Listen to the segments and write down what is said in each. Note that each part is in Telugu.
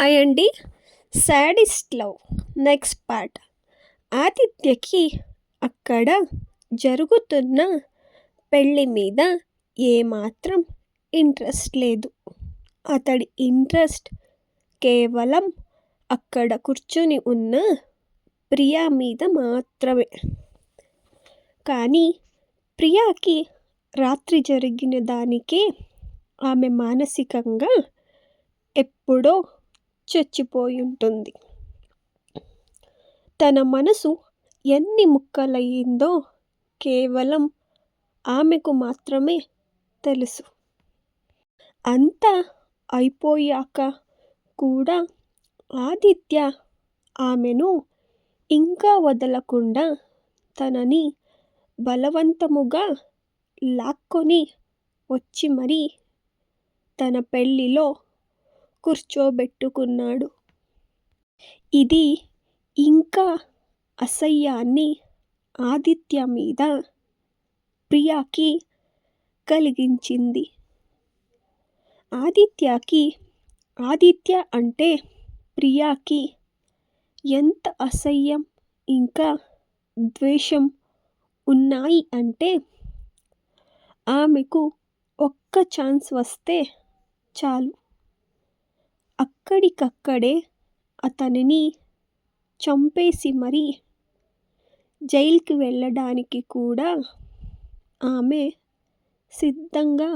అయండి. Sadist love. Next part. ఆదిత్యకి అక్కడ జరుగుతున్న పెళ్ళి మీద ఏమాత్రం ఇంట్రెస్ట్ లేదు. అతడి ఇంట్రెస్ట్ కేవలం అక్కడ కూర్చొని ఉన్న ప్రియా మీద మాత్రమే. కానీ ప్రియాకి రాత్రి జరిగిన దానికే ఆమె మానసికంగా ఎప్పుడో చచ్చిపోయి ఉంటుంది తన మనసు ఎన్ని ముక్కలయ్యిందో కేవలం ఆమెకు మాత్రమే తెలుసు. అంతా అయిపోయాక కూడా ఆదిత్య ఆమెను ఇంకా వదలకుండా తనని బలవంతముగా లాక్కొని వచ్చి మరీ తన పెళ్ళిలో కూర్చోబెట్టుకున్నాడు. ఇది ఇంకా అసహ్యాన్ని ఆదిత్య మీద ప్రియాకి కలిగించింది. ఆదిత్యకి ఆదిత్య అంటే ప్రియాకి ఎంత అసహ్యం ఇంకా ద్వేషం ఉన్నాయి అంటే ఆమెకు ఒక్క ఛాన్స్ వస్తే చాలు. అక్కడికక్కడే అతనిని చంపేసి మరీ జైలుకి వెళ్ళడానికి కూడా ఆమె సిద్ధంగా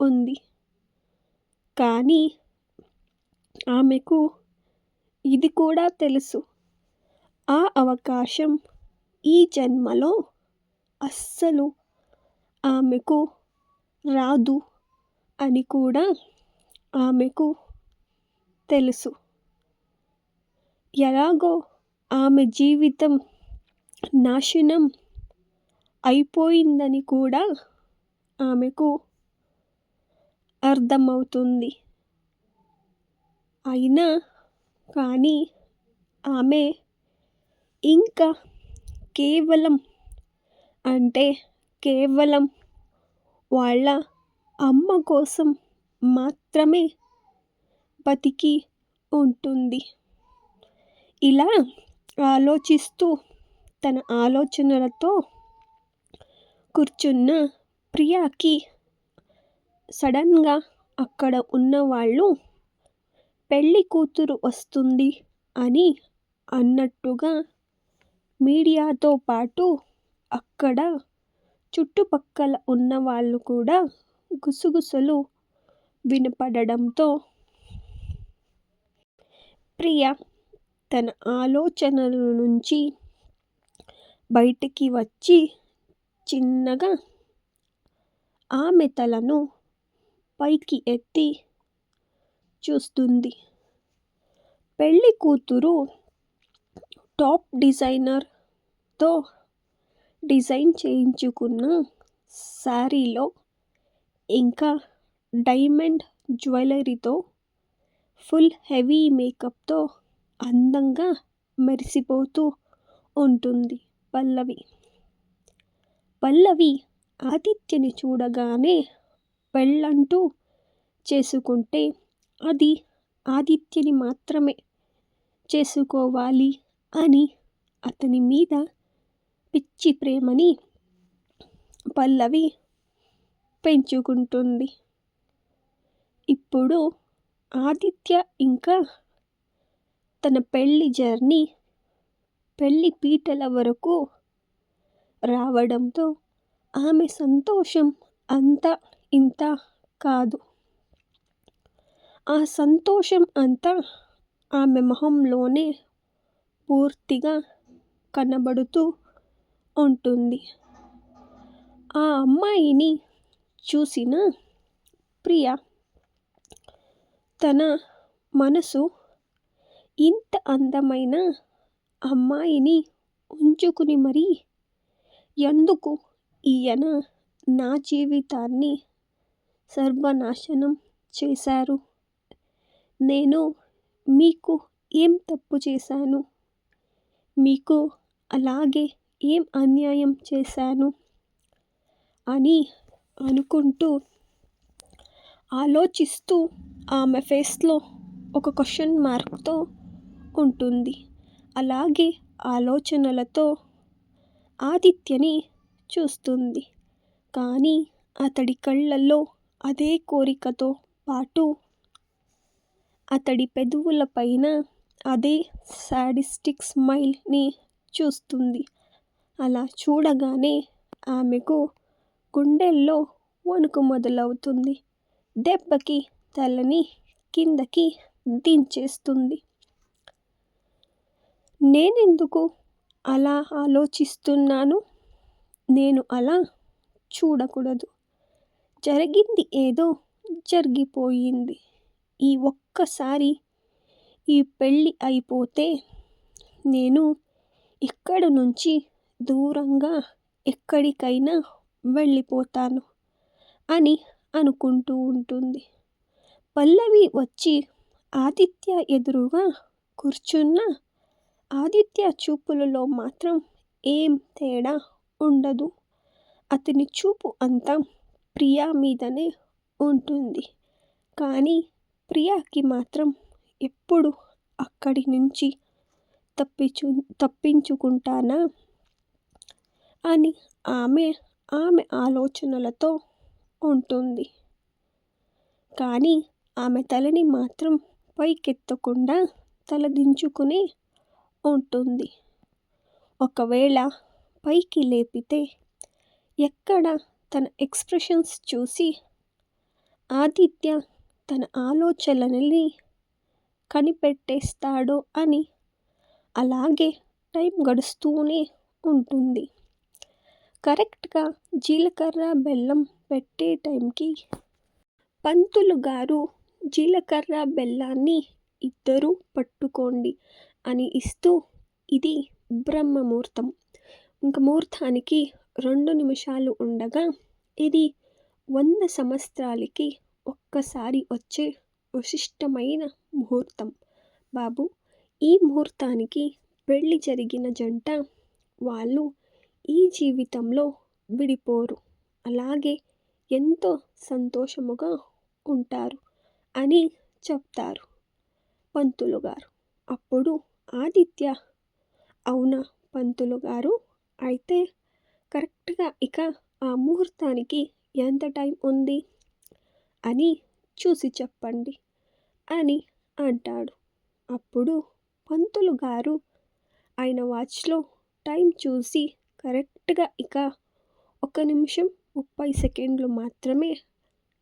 ఉంది. కానీ ఆమెకు ఇది కూడా తెలుసు. ఆ అవకాశం ఈ జన్మలో అస్సలు ఆమెకు రాదు అని కూడా ఆమెకు తెలుసు. ఎలాగో ఆమె జీవితం నాశనం అయిపోయిందని కూడా ఆమెకు అర్థమవుతుంది. అయినా కానీ ఆమె ఇంకా కేవలం అంటే కేవలం వాళ్ళ అమ్మ కోసం మాత్రమే బతికి ఉంటుంది. ఇలా ఆలోచిస్తూ తన ఆలోచనలతో కూర్చున్న ప్రియాకి సడన్గా అక్కడ ఉన్నవాళ్ళు పెళ్ళి కూతురు వస్తుంది అని అన్నట్టుగా మీడియాతో పాటు అక్కడ చుట్టుపక్కల ఉన్నవాళ్ళు కూడా గుసగుసలు వినపడడంతో ప్రియ తన ఆలోచనల నుంచి బయటికి వచ్చి చిన్నగా ఆమె తలను పైకి ఎత్తి చూస్తుంది. పెళ్ళి కూతురు టాప్ డిజైనర్తో డిజైన్ చేయించుకున్న శారీలో ఇంకా డైమండ్ జ్యువెలరీతో ఫుల్ హెవీ మేకప్తో అందంగా మెరిసిపోతూ ఉంటుంది పల్లవి. పల్లవి ఆదిత్యని చూడగానే పెళ్ళంటూ చేసుకుంటే అది ఆదిత్యని మాత్రమే చేసుకోవాలి అని అతని మీద పిచ్చి ప్రేమని పల్లవి పెంచుకుంటుంది. ఇప్పుడు ఆదిత్య ఇంకా తన పెళ్ళి జర్నీ పెళ్ళి పీటల వరకు రావడంతో ఆమె సంతోషం అంతా ఇంత కాదు. ఆ సంతోషం అంతా ఆమె మొహంలోనే పూర్తిగా కనబడుతూ ఉంటుంది. ఆ అమ్మాయిని చూసిన ప్రియ తన మనసు ఇంత అందమైన అమ్మాయిని ఉంచుకుని మరీ ఎందుకు ఈయన నా జీవితాన్ని సర్వనాశనం చేశారు? నేను మీకు ఏం తప్పు చేశాను? మీకు అలాగే ఏం అన్యాయం చేశాను? అని అనుకుంటూ ఆలోచిస్తూ ఆమె ఫేస్లో ఒక క్వశ్చన్ మార్క్తో ఉంటుంది. అలాగే ఆలోచనలతో ఆదిత్యని చూస్తుంది. కానీ అతడి కళ్ళల్లో అదే కోరికతో పాటు అతడి పెదవులపైన అదే శాడిస్టిక్ స్మైల్ని చూస్తుంది. అలా చూడగానే ఆమెకు గుండెల్లో వణుకు మొదలవుతుంది. దెబ్బకి తలని కిందకి దించేస్తుంది. నేనెందుకు అలా ఆలోచిస్తున్నాను? నేను అలా చూడకూడదు. జరిగింది ఏదో జరిగిపోయింది. ఈ ఒక్కసారి ఈ పెళ్ళి అయిపోతే నేను ఇక్కడ నుంచి దూరంగా ఎక్కడికైనా వెళ్ళిపోతాను అని అనుకుంటూ ఉంటుంది. పల్లవి వచ్చి ఆదిత్య ఎదురుగా కూర్చున్న ఆదిత్య చూపులలో మాత్రం ఏం తేడా ఉండదు. అతని చూపు అంతా ప్రియా మీదనే ఉంటుంది. కానీ ప్రియాకి మాత్రం ఎప్పుడు అక్కడి నుంచి తప్పించు తప్పించుకుంటానా? అని ఆమె ఆమె ఆలోచనలతో ఉంటుంది. కానీ ఆమె తలని మాత్రం పైకెత్తకుండా తలదించుకుని ఉంటుంది. ఒకవేళ పైకి లేపితే ఎక్కడ తన ఎక్స్ప్రెషన్స్ చూసి ఆదిత్య తన ఆలోచనలని కనిపెట్టేస్తాడో అని అలాగే టైం గడుస్తూనే ఉంటుంది. కరెక్ట్గా జీలకర్ర బెల్లం పెట్టే టైంకి పంతులు గారు జీలకర్ర బెల్లాన్ని ఇద్దరూ పట్టుకోండి అని ఇస్తూ ఇది బ్రహ్మముహూర్తం. ఇంక ముహూర్తానికి రెండు నిమిషాలు ఉండగా ఇది వంద సంవత్సరాలకి ఒక్కసారి వచ్చే విశిష్టమైన ముహూర్తం. బాబు ఈ ముహూర్తానికి పెళ్ళి జరిగిన జంట వాళ్ళు ఈ జీవితంలో విడిపోరు. అలాగే ఎంతో సంతోషముగా ఉంటారు అని చెప్తారు పంతులు గారు. అప్పుడు ఆదిత్య అవునా పంతులు గారు? అయితే కరెక్ట్గా ఇక ఆ ముహూర్తానికి ఎంత టైం ఉంది? అని చూసి చెప్పండి అని అంటాడు. అప్పుడు పంతులు గారు ఆయన వాచ్లో టైం చూసి కరెక్ట్గా ఇక ఒక నిమిషం ముప్పై సెకండ్లు మాత్రమే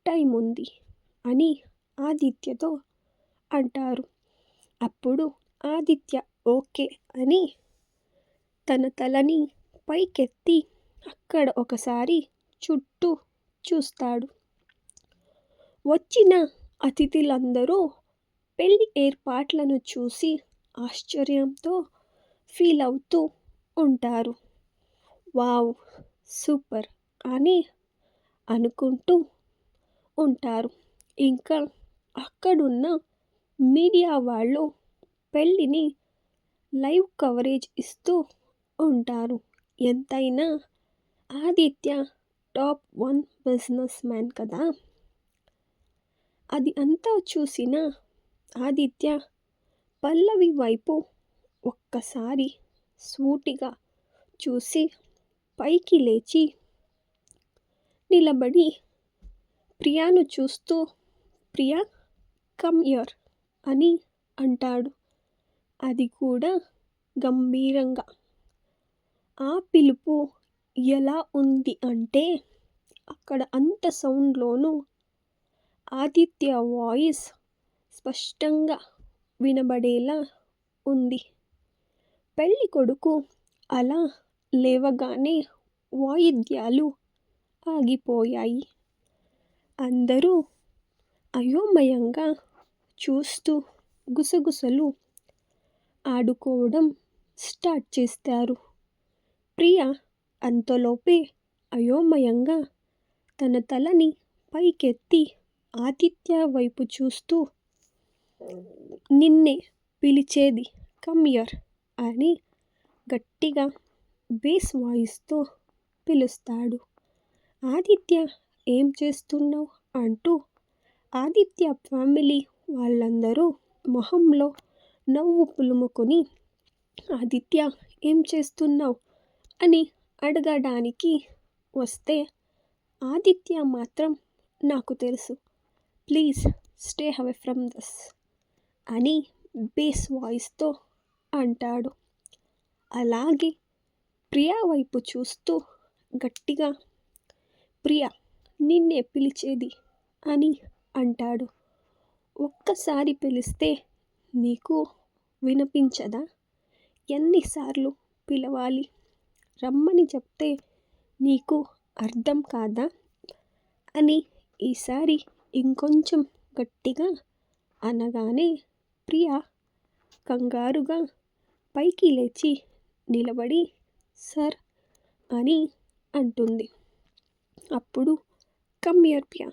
టైం ఉంది అని ఆదిత్యతో అంటారు. అప్పుడు ఆదిత్య ఓకే అని తన తలని పైకెత్తి అక్కడ ఒకసారి చుట్టూ చూస్తాడు. వచ్చిన అతిథులందరూ పెళ్ళి ఏర్పాట్లను చూసి ఆశ్చర్యంతో ఫీల్ అవుతూ ఉంటారు. వావ్ సూపర్ అని అనుకుంటూ ఉంటారు. ఇంకా అక్కడున్న మీడియా వాళ్ళు పెళ్ళిని లైవ్ కవరేజ్ ఇస్తూ ఉంటారు. ఎంతైనా Aditya top one businessman కదా? అది అంతా చూసిన ఆదిత్య పల్లవి వైపు ఒక్కసారి సూటిగా చూసి పైకి లేచి నిలబడి ప్రియాను చూస్తూ ప్రియా కమ్ యర్ అని అంటాడు. అది కూడా గంభీరంగా. ఆ పిలుపు ఎలా ఉంది అంటే అక్కడ అంత సౌండ్లోనూ ఆదిత్య వాయిస్ స్పష్టంగా వినబడేలా ఉంది. పెళ్ళి కొడుకు అలా లేవగానే వాయిద్యాలు ఆగిపోయాయి. అందరూ అయోమయంగా చూస్తూ గుసగుసలు ఆడుకోవడం స్టార్ట్ చేస్తారు. ప్రియ అంతలోపే అయోమయంగా తన తలని పైకెత్తి ఆతిథ్య వైపు చూస్తూ నిన్నే పిలిచేది కమ్యర్ అని గట్టిగా బేస్ వాయిస్తో పిలుస్తాడు. ఆదిత్య ఏం చేస్తున్నావు? అంటూ ఆదిత్య ఫ్యామిలీ వాళ్ళందరూ మొహంలో నవ్వు పులుముకొని ఆదిత్య ఏం చేస్తున్నావు? అని అడగడానికి వస్తే ఆదిత్య మాత్రం నాకు తెలుసు. Please stay away from this అని బేస్ వాయిస్తో అంటాడు. అలాగే ప్రియా వైపు చూస్తూ గట్టిగా ప్రియా నిన్నే పిలిచేది అని అంటాడు. ఒక్కసారి పిలిస్తే నీకు వినిపించదా? ఎన్నిసార్లు పిలవాలి? రమ్మని చెప్తే నీకు అర్థం కాదా? అని ఈసారి ఇంకొంచెం గట్టిగా అనగానే ప్రియా కంగారుగా పైకి లేచి నిలబడి సార్ అని అంటుంది. అప్పుడు కమ్యూర్ ప్రియా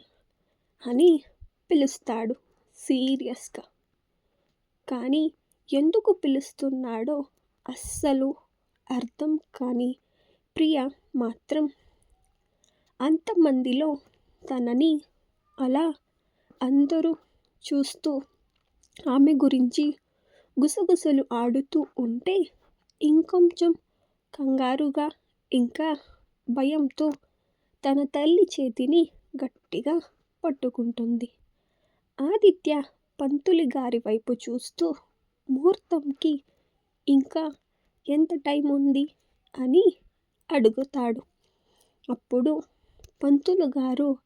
అని పిలుస్తాడు సీరియస్గా. కానీ ఎందుకు పిలుస్తున్నాడో అస్సలు అర్థం కాని ప్రియ మాత్రం అంతమందిలో తనని అలా అందరూ చూస్తూ ఆమె గురించి గుసగుసలు ఆడుతూ ఉంటే ఇంకొంచెం కంగారుగా ఇంకా భయంతో తన తల్లి చేతిని గట్టిగా పట్టుకుంటుంది. ఆదిత్య పంతులి గారి వైపు చూస్తూ ముహూర్తంకి ఇంకా ఎంత టైం ఉంది? అని అడుగుతాడు. అప్పుడు పంతులు గారు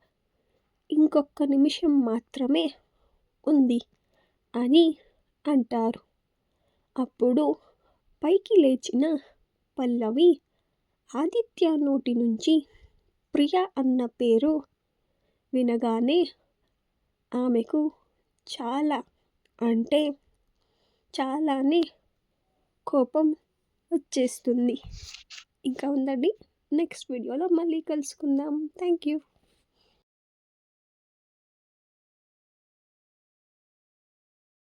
ఇంకొక నిమిషం మాత్రమే ఉంది అని అంటారు. అప్పుడు పైకి లేచిన పల్లవి. ఆదిత్య నోటి నుంచి ప్రియ అన్న పేరు వినగానే ఆమెకు చాలా అంటే చాలానే కోపం వచ్చేస్తుంది. ఇంకా ఉందండి నెక్స్ట్ వీడియోలో మళ్ళీ కలుసుకుందాం. Thank you.